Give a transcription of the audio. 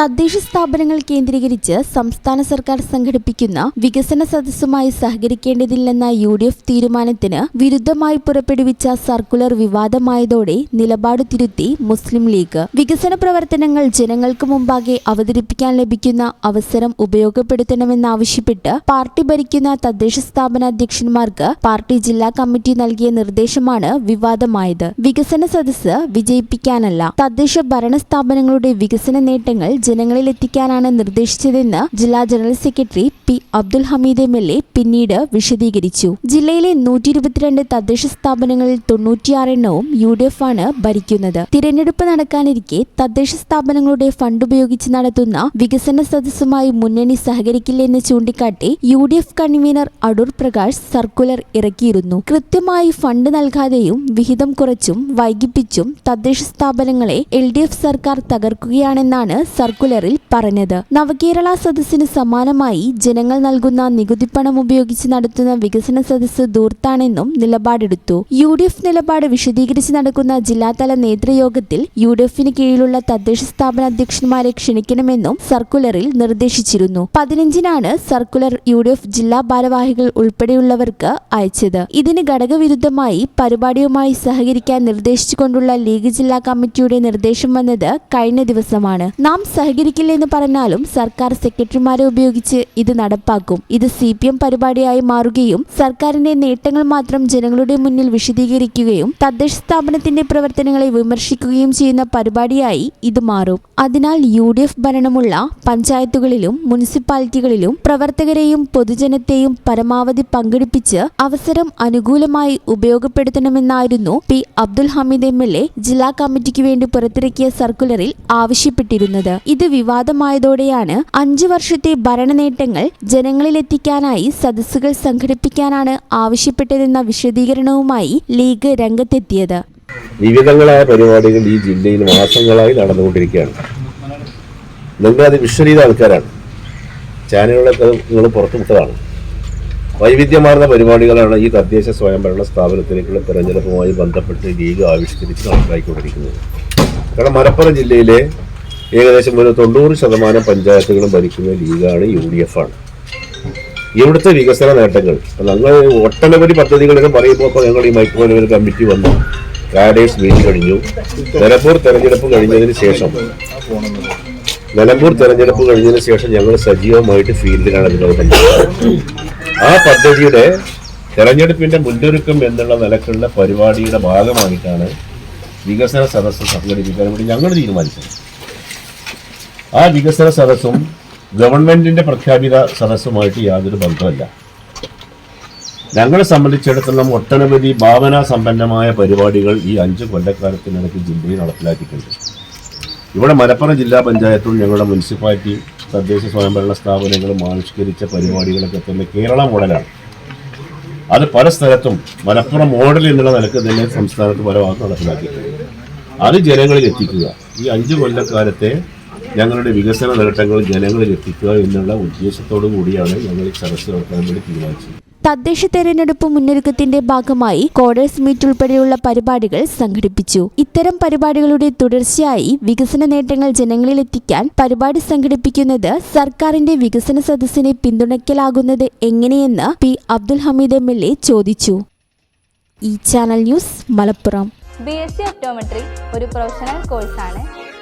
തദ്ദേശ സ്ഥാപനങ്ങൾ കേന്ദ്രീകരിച്ച് സംസ്ഥാന സർക്കാർ സംഘടിപ്പിക്കുന്ന വികസന സദസ്സുമായി സഹകരിക്കേണ്ടതില്ലെന്ന യു ഡി എഫ് തീരുമാനത്തിന് വിരുദ്ധമായി പുറപ്പെടുവിച്ച സർക്കുലർ വിവാദമായതോടെ നിലപാട് തിരുത്തി മുസ്ലിം ലീഗ്. വികസന പ്രവർത്തനങ്ങൾ ജനങ്ങൾക്ക് മുമ്പാകെ അവതരിപ്പിക്കാൻ ലഭിക്കുന്ന അവസരം ഉപയോഗപ്പെടുത്തണമെന്നാവശ്യപ്പെട്ട് പാർട്ടി ഭരിക്കുന്ന തദ്ദേശ സ്ഥാപന അധ്യക്ഷന്മാർക്ക് പാർട്ടി ജില്ലാ കമ്മിറ്റി നൽകിയ നിർദ്ദേശമാണ് വിവാദമായത്. വികസന സദസ്സ് വിജയിപ്പിക്കാനല്ല തദ്ദേശ ഭരണ സ്ഥാപനങ്ങളുടെ വികസന നേട്ടങ്ങൾ ജനങ്ങളിൽ എത്തിക്കാനാണ് നിർദ്ദേശിച്ചതെന്ന് ജില്ലാ general secretary P Abdul Hameed M L A പിന്നീട് വിശദീകരിച്ചു. ജില്ലയിലെ നൂറ്റി ഇരുപത്തിരണ്ട് തദ്ദേശ സ്ഥാപനങ്ങളിൽ തൊണ്ണൂറ്റിയാറെണ്ണവും യു ഡി എഫ് ആണ് ഭരിക്കുന്നത്. തിരഞ്ഞെടുപ്പ് നടക്കാനിരിക്കെ തദ്ദേശ സ്ഥാപനങ്ങളുടെ ഫണ്ട് ഉപയോഗിച്ച് നടത്തുന്ന വികസന സദസ്സുമായി മുന്നണി സഹകരിക്കില്ലെന്ന് ചൂണ്ടിക്കാട്ടി U D F convener Adoor Prakash circular ഇറക്കിയിരുന്നു. കൃത്യമായി ഫണ്ട് നൽകാതെയും വിഹിതം കുറച്ചും വൈകിപ്പിച്ചും തദ്ദേശ സ്ഥാപനങ്ങളെ എൽ ഡി എഫ് സർക്കാർ തകർക്കുകയാണെന്നാണ് സർക്കുലറിൽ പറഞ്ഞത്. നവകേരള സദസ്സിന് സമാനമായി ജനങ്ങൾ നൽകുന്ന നികുതിപ്പണം ഉപയോഗിച്ച് നടത്തുന്ന വികസന സദസ്സ് ദൂർത്താണെന്നും നിലപാടെടുത്തു. യു ഡി എഫ് നിലപാട് വിശദീകരിച്ച് നടക്കുന്ന ജില്ലാതല നേതൃയോഗത്തിൽ യു ഡി എഫിന് കീഴിലുള്ള തദ്ദേശ സ്ഥാപന അധ്യക്ഷന്മാരെ ക്ഷണിക്കണമെന്നും സർക്കുലറിൽ നിർദ്ദേശിച്ചിരുന്നു. പതിനഞ്ചിനാണ് സർക്കുലർ യു ഡി എഫ് ജില്ലാ ഭാരവാഹികൾ ഉൾപ്പെടെയുള്ളവർക്ക് അയച്ചത്. ഇതിന് ഘടകവിരുദ്ധമായി പരിപാടിയുമായി സഹകരിക്കാൻ നിർദ്ദേശിച്ചുകൊണ്ടുള്ള ലീഗ് ജില്ലാ കമ്മിറ്റിയുടെ നിർദ്ദേശം വന്നത് കഴിഞ്ഞ ദിവസമാണ്. നാം സഹകരിക്കില്ലെന്ന് പറഞ്ഞാലും സർക്കാർ സെക്രട്ടറിമാരെ ഉപയോഗിച്ച് ഇത് നടപ്പാക്കും. ഇത് സി പി എം പരിപാടിയായി മാറുകയും സർക്കാരിന്റെ നേട്ടങ്ങൾ മാത്രം ജനങ്ങളുടെ മുന്നിൽ വിശദീകരിക്കുകയും തദ്ദേശ സ്ഥാപനത്തിന്റെ പ്രവർത്തനങ്ങളെ വിമർശിക്കുകയും ചെയ്യുന്ന പരിപാടിയായി ഇത് മാറും. അതിനാൽ യു ഡി എഫ് ഭരണമുള്ള പഞ്ചായത്തുകളിലും മുനിസിപ്പാലിറ്റികളിലും പ്രവർത്തകരെയും പൊതുജനത്തെയും പരമാവധി പങ്കെടുപ്പിച്ച് അവസരം അനുകൂലമായി ഉപയോഗപ്പെടുത്തണമെന്നായിരുന്നു P Abdul Hameed M L A ജില്ലാ കമ്മിറ്റിക്ക് വേണ്ടി പുറത്തിറക്കിയ സർക്കുലറിൽ ആവശ്യപ്പെട്ടിരുന്നത്. ഇത് വിവാദമായതോടെയാണ് അഞ്ചു വർഷത്തെ ഭരണ നേട്ടങ്ങൾ ജനങ്ങളിലെത്തിക്കാനായി സദസ്സുകൾ സംഘടിപ്പിക്കാനാണ് ആവശ്യപ്പെട്ടതെന്ന വിശദീകരണവുമായി ലീഗ് രംഗത്തെത്തിയത്. വിവിധങ്ങളായ പരിപാടികൾ ഈ ജില്ലയിൽ മാസങ്ങളായി നടന്നുകൊണ്ടിരിക്കുകയാണ്. നിങ്ങളത് വിഷ്വൽ ചെയ്ത ആൾക്കാരാണ്. ചാനലുകളൊക്കെ നിങ്ങൾ പുറത്തുവിട്ടതാണ്. വൈവിധ്യമാർന്ന പരിപാടികളാണ് ഈ തദ്ദേശ സ്വയംഭരണ സ്ഥാപനത്തിലേക്കുള്ള തെരഞ്ഞെടുപ്പുമായി ബന്ധപ്പെട്ട് ലീഗ് ആവിഷ്കരിച്ച് നടപ്പാക്കിക്കൊണ്ടിരിക്കുന്നത് കാരണം മലപ്പുറം ജില്ലയിലെ ഏകദേശം ഒരു തൊണ്ണൂറ് ശതമാനം പഞ്ചായത്തുകളും ഭരിക്കുന്ന ലീഗാണ് യു ഡി എഫ് ആണ്. ഇവിടുത്തെ വികസന നേട്ടങ്ങൾ. ഞങ്ങൾ ഒട്ടനവധി പദ്ധതികളൊക്കെ പറയുമ്പോൾ ഞങ്ങൾ ഈ മൈക്രോലെവൽ കമ്മിറ്റി വന്നു. കാഡേഴ്സ് മീറ്റ് കഴിഞ്ഞു. നിലമ്പൂർ തെരഞ്ഞെടുപ്പ് കഴിഞ്ഞതിന് ശേഷം. നിലമ്പൂർ തെരഞ്ഞെടുപ്പ് കഴിഞ്ഞതിന് ശേഷം ഞങ്ങൾ സജീവമായിട്ട് ഫീൽഡിലാണ് അതിനോട് ആ പദ്ധതിയുടെ തെരഞ്ഞെടുപ്പിന്റെ മുന്നൊരുക്കം എന്നുള്ള നിലക്കുള്ള പരിപാടിയുടെ ഭാഗമായിട്ടാണ് വികസന സദസ്സ് സംഘടിപ്പിക്കാൻ വേണ്ടി ഞങ്ങൾ തീരുമാനിച്ചത്. ആ വികസന സദസ്സും ഗവൺമെന്റിന്റെ പ്രഖ്യാപിത സദസ്സുമായിട്ട് യാതൊരു ബന്ധമല്ല ഞങ്ങളെ സംബന്ധിച്ചിടത്തോളം ഒട്ടനവധി ഭാവനാ സമ്പന്നമായ പരിപാടികൾ ഈ അഞ്ച് കൊല്ലക്കാലത്തിനിടയ്ക്ക് ജില്ലയിൽ നടപ്പിലാക്കിയിട്ടുണ്ട്. ഇവിടെ മലപ്പുറം ജില്ലാ പഞ്ചായത്തും ഞങ്ങളുടെ മുനിസിപ്പാലിറ്റി തദ്ദേശ സ്വയംഭരണ സ്ഥാപനങ്ങളും ആവിഷ്കരിച്ച പരിപാടികളൊക്കെ തന്നെ കേരള മോഡലാണ്. അത് പല സ്ഥലത്തും മലപ്പുറം മോഡൽ എന്നുള്ള നിലയ്ക്ക് തന്നെ സംസ്ഥാനത്ത് പല ഭാഗത്ത് നടപ്പിലാക്കിയിട്ടുണ്ട്. അത് ജനങ്ങളിൽ എത്തിക്കുക. ഈ അഞ്ച് കൊല്ലക്കാലത്തെ ഞങ്ങളുടെ വികസന നേട്ടങ്ങൾ ജനങ്ങളിൽ എത്തിക്കുക എന്നുള്ള ഉദ്ദേശത്തോടു കൂടിയാണ് ഞങ്ങൾ ഈ സദസ്സ് നടത്താൻ വേണ്ടി തീരുമാനിച്ചത്. തദ്ദേശ തെരഞ്ഞെടുപ്പ് മുന്നൊരുക്കത്തിന്റെ ഭാഗമായി കോഡേഴ്സ് മീറ്റ് ഉൾപ്പെടെയുള്ള പരിപാടികൾ സംഘടിപ്പിച്ചു. ഇത്തരം പരിപാടികളുടെ തുടർച്ചയായി വികസന നേട്ടങ്ങൾ ജനങ്ങളിലെത്തിക്കാൻ പരിപാടി സംഘടിപ്പിക്കുന്നത് സർക്കാരിന്റെ വികസന സദസ്സിനെ പിന്തുണയ്ക്കലാകുന്നത് എങ്ങനെയെന്ന് P. Abdul Hameed M L A ചോദിച്ചു. ഈ channel news Malappuram. B S C optometry ഒരു പ്രൊഫഷണൽ കോഴ്സാണ്